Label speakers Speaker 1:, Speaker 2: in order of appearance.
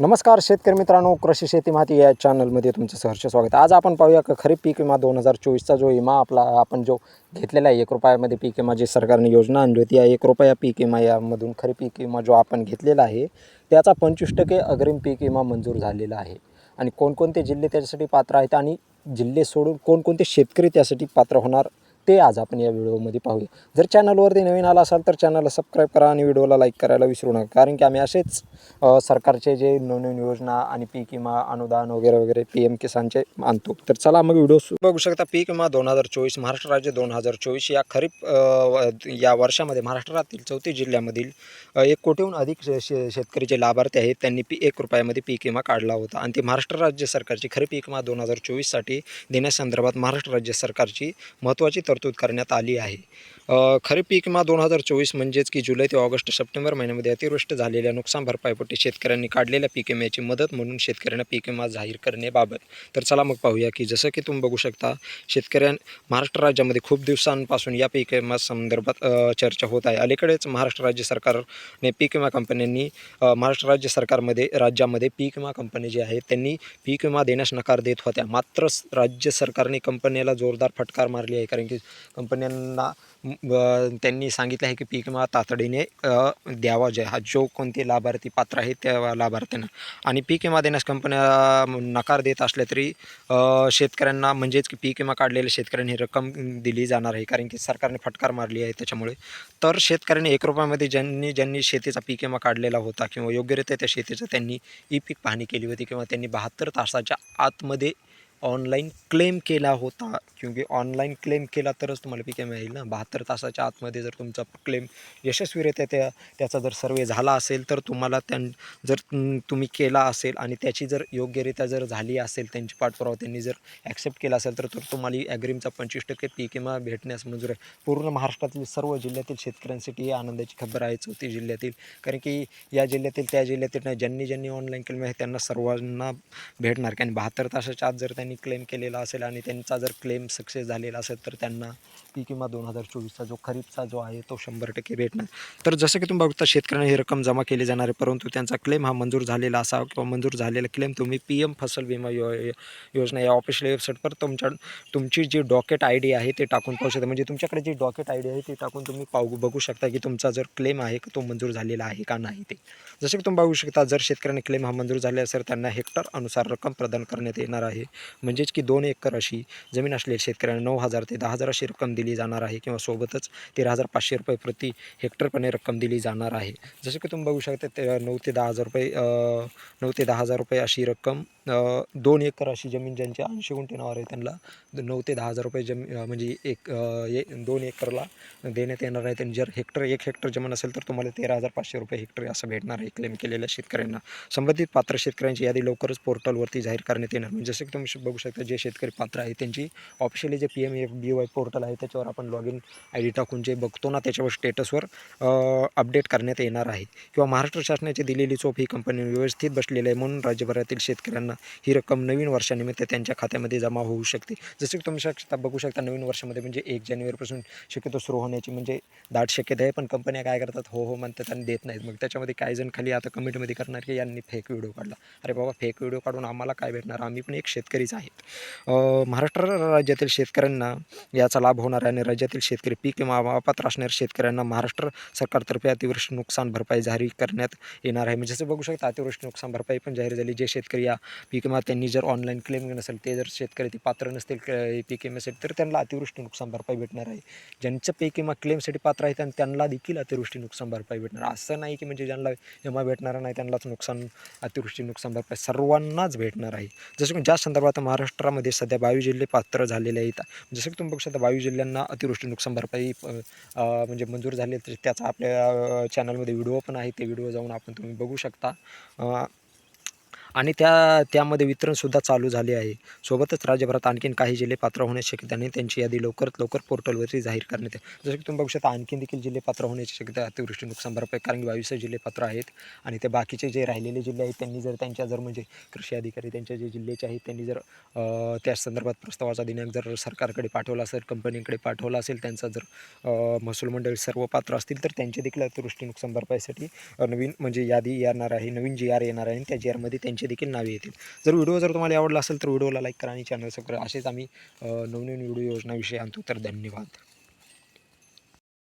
Speaker 1: नमस्कार शेतकरी मित्रांनो कृषी शेती माहिती या चॅनलमध्ये तुमचं सहर्ष स्वागत. आज आपण पाहूया का खरीप पीक विमा दोन हजार चोवीसचा जो विमा आपला आपण जो घेतलेला आहे एक रुपयामध्ये पीक विमा जी सरकारने योजना आणली होती या एक रुपया पीक विमा यामधून खरीप पीक विमा जो आपण घेतलेला आहे त्याचा पंचवीस टक्के अग्रिम पीक विमा मंजूर झालेला आहे. आणि कोणकोणते जिल्हे त्याच्यासाठी पात्र आहेत आणि जिल्हे सोडून कोणकोणते शेतकरी त्यासाठी पात्र होणार ते आज आपण या व्हिडिओमध्ये पाहूया. जर चॅनलवरती नवीन आला असाल तर चॅनलला सबस्क्राईब करा आणि व्हिडिओला लाईक करायला विसरू नका. कारण की आम्ही असेच सरकारचे जे नवनवीन योजना आणि पीक विमा अनुदान वगैरे वगैरे पी एम किसानचे आणतो. तर चला मग व्हिडिओ बघू शकता पीक विमा दोन हजार चोवीस महाराष्ट्र राज्य दोन हजार चोवीस या खरीप या वर्षामध्ये महाराष्ट्रातील चौतीस जिल्ह्यामधील एक कोटीहून अधिक शे- शे- शेतकरी जे लाभार्थी आहेत. त्यांनी पी एक रुपयामध्ये पीक विमा काढला होता. आणि ती महाराष्ट्र राज्य सरकारची खरीप पीक विमा दोन हजार चोवीससाठी देण्यासंदर्भात महाराष्ट्र राज्य सरकारची महत्त्वाची तर तरतूद करण्यात आली आहे. खरीप पीक विमा दोन हजार चोवीस म्हणजेच की जुलै ते ऑगस्ट सप्टेंबर महिन्यामध्ये अतिवृष्टी झालेल्या नुकसान भरपाईपोटी शेतकऱ्यांनी काढलेल्या पीक विम्याची मदत म्हणून शेतकऱ्यांना पीक विमा जाहीर करण्याबाबत. तर चला मग पाहूया की जसं की तुम्ही बघू शकता शेतकऱ्यां महाराष्ट्र राज्यामध्ये खूप दिवसांपासून या पीक विमा संदर्भात चर्चा होत आहे. अलीकडेच महाराष्ट्र राज्य सरकारने पीक विमा कंपन्यांनी महाराष्ट्र राज्य सरकारमध्ये राज्यामध्ये पीक विमा कंपनी जी आहे त्यांनी पीक विमा देण्यास नकार देत होत्या. मात्र राज्य सरकारने कंपन्याला जोरदार फटकार मारली आहे कारण की कंपन्यांना त्यांनी सांगितलं आहे की पीक विमा तातडीने द्यावा जे हा जो कोणते लाभार्थी पात्र आहे त्या लाभार्थ्यांना. आणि पीक विमा देण्यास कंपन्या नकार देत असल्या तरी शेतकऱ्यांना म्हणजेच की पीक विमा काढलेल्या शेतकऱ्यांनी रक्कम दिली जाणार आहे. कारण की सरकारने फटकार मारली आहे त्याच्यामुळे. तर शेतकऱ्यांनी एक रुपयामध्ये ज्यांनी ज्यांनी शेतीचा पीक विमा काढलेला होता किंवा योग्यरित्या त्या शेतीचं त्यांनी ई पीक पाहणी केली होती किंवा त्यांनी बहात्तर तासाच्या आतमध्ये ऑनलाईन क्लेम केला होता. क्योंकि ऑनलाईन क्लेम केला तरच तुम्हाला पी के मिळेल ना. बहात्तर तासाच्या आतमध्ये जर तुमचा क्लेम यशस्वीरित्या त्या त्याचा जर सर्वे झाला असेल तर तुम्हाला त्यां जर तुम्ही केला असेल आणि त्याची जर योग्यरित्या जर झाली असेल त्यांची पाठपुरावा त्यांनी जर ॲक्सेप्ट केला असेल तर तर तुम्हाला ॲग्रीमचा पंचवीस टक्के पीक विमा भेटण्यास मंजूर आहे. पूर्ण महाराष्ट्रातील सर्व जिल्ह्यातील शेतकऱ्यांसाठी ही आनंदाची खबर आहे चौथी जिल्ह्यातील. कारण की या जिल्ह्यातील त्या जिल्ह्यातील ज्यांनी ज्यांनी ऑनलाईन क्लेम आहे त्यांना सर्वांना भेटणार. कारण बहात्तर तासाच्या आत जर त्यांनी त्यांनी क्लेम केलेला असेल आणि त्यांचा जर क्लेम सक्सेस झालेला असेल तर त्यांना पीक विमा दोन हजार चोवीसचा जो खरीपचा जो आहे तो शंभर टक्के भेटणार. तर जसं की तुम्ही बघता शेतकऱ्यांना ही रक्कम जमा केली जाणार आहे परंतु त्यांचा क्लेम हा मंजूर झालेला असावा किंवा मंजूर झालेला क्लेम तुम्ही पी एम फसल विमा यो योजना या ऑफिशियल वेबसाईटवर तुमच्या तुमची जी डॉकेट आय डी आहे ते टाकून पाहू शकता. म्हणजे तुमच्याकडे जी डॉकेट आय डी आहे ती टाकून तुम्ही पाहू बघू शकता की तुमचा जर क्लेम आहे तो मंजूर झालेला आहे का नाही ते. जसं की तुम्ही बघू शकता जर शेतकऱ्यांनी क्लेम हा मंजूर झाला असेल त्यांना हेक्टर अनुसार रक्कम प्रदान करण्यात येणार आहे. म्हणजेच की दोन एकर अशी जमीन असलेल्या शेतकऱ्यांना नऊ हजार ते दहा हजार अशी रक्कम दिली जाणार आहे किंवा सोबतच तेरा हजार पाचशे रुपये प्रति हेक्टरपणे रक्कम दिली जाणार आहे. जसं की तुम्ही बघू शकता ते नऊ ते दहा हजार रुपये नऊ ते दहा हजार रुपये अशी रक्कम दोन एकर अशी जमीन ज्यांची ऐंशी गुंठे नावावर आहे त्यांना नऊ ते दहा हजार रुपये जमीन म्हणजे एक ए दोन एकरला देण्यात येणार आहे. आणि जर हेक्टर एक हेक्टर जमीन असेल तर तुम्हाला तेरा हजार पाचशे रुपये हेक्टर असं भेटणार आहे क्लेम केलेल्या शेतकऱ्यांना. संबंधित पात्र शेतकऱ्यांची यादी लवकरच पोर्टलवरती जाहीर करण्यात येणार. म्हणजे जसं की तुम्ही श- बघू शकता जे शेतकरी पात्र आहे त्यांची ऑफिशियली जे P M F B Y portal आहे त्याच्यावर आपण लॉग इन आय डी टाकून जे बघतो ना त्याच्यावर स्टेटसवर अपडेट करण्यात येणार आहे. किंवा महाराष्ट्र शासनाची दिलेली चोप ही कंपनी व्यवस्थित बसलेली आहे म्हणून राज्यभरातील शेतकऱ्यांना ही रक्कम नवीन वर्षानिमित्त त्यांच्या खात्यामध्ये जमा होऊ शकते. जसं की तुम्ही शकता बघू शकता नवीन वर्षामध्ये म्हणजे एक जानेवारीपासून शक्यतो सुरू होण्याची म्हणजे दाट शक्यता आहे. पण कंपन्या काय करतात? हो हो म्हणतात आणि देत नाहीत. मग त्याच्यामध्ये काही जण खाली आता कमेंटमध्ये करणार की यांनी फेक व्हिडिओ काढला. अरे बाबा फेक व्हिडिओ काढून आम्हाला काय भेटणार? आम्ही पण एक शेतकरीच आहेत. महाराष्ट्र राज्यातील शेतकऱ्यांना याचा लाभ होणार आहे आणि राज्यातील शेतकरी पीक विमा असणाऱ्या शेतकऱ्यांना महाराष्ट्र सरकारतर्फे अतिवृष्टी नुकसान भरपाई जाहीर करण्यात येणार आहे. म्हणजे जसं बघू शकता अतिवृष्टी नुकसान भरपाई पण जाहीर झाली. जे शेतकरी या पीक विमा त्यांनी जर ऑनलाईन क्लेम नसेल ते जर शेतकरी ते पात्र नसतील पीक विम्यासाठी तर त्यांना अतिवृष्टी नुकसान भरपाई भेटणार आहे. ज्यांचं पीक विमा क्लेमसाठी पात्र आहे त्यांना त्यांना देखील अतिवृष्टी नुकसान भरपाई भेटणार. असं नाही की म्हणजे ज्यांना विमा भेटणार नाही त्यांनाच नुकसान अतिवृष्टी नुकसान भरपाई सर्वांनाच भेटणार आहे. जसं की ज्या संदर्भात महाराष्ट्रामध्ये सध्या बावीस जिल्हे पात्र झालेले आहेत. जसं की तुम्ही बघू शकता बावीस जिल्ह्यांना अतिवृष्टी नुकसान भरपाई म्हणजे मंजूर झाली तर त्याचा आपल्या चॅनलमध्ये व्हिडिओ पण आहे. ते व्हिडिओ जाऊन आपण तुम्ही बघू शकता. आणि त्या त्यामध्ये वितरणसुद्धा चालू झाले आहे. सोबतच राज्यभरात आणखीन काही जिल्हे पात्र होण्याची शक्यता आणि त्यांची यादी लवकरात लवकर पोर्टलवरती जाहीर करण्यात येईल जसं की तुम्ही बघू शकता आणखीन देखील जिल्हे पात्र होण्याची शक्यता अतिवृष्टी नुकसान भरपाई कारण की बावीस जिल्हे पात्र आहेत. आणि ते बाकीचे जे राहिलेले जिल्हे आहेत त्यांनी जर त्यांच्या जर म्हणजे कृषी अधिकारी त्यांच्या जे जिल्ह्याचे आहेत त्यांनी जर त्या संदर्भात प्रस्तावाचा दिनांक जर सरकारकडे पाठवला असेल कंपनीकडे पाठवला असेल त्यांचा जर महसूल मंडळी सर्व पात्र असतील तर त्यांचे देखील अतिवृष्टी नुकसान भरपाईसाठी नवीन म्हणजे यादी येणार आहे. नवीन जी आर येणार आहे आणि त्या जी आरमध्ये त्यांचे देखील नावे येतील. जर व्हिडिओ जर तुम्हाला आवडला असेल तर व्हिडिओला लाईक करा आणि चॅनल सबस्क्राईब असेच आम्ही नवनवीन व्हिडिओ योजनाविषयी आणतो. तर धन्यवाद.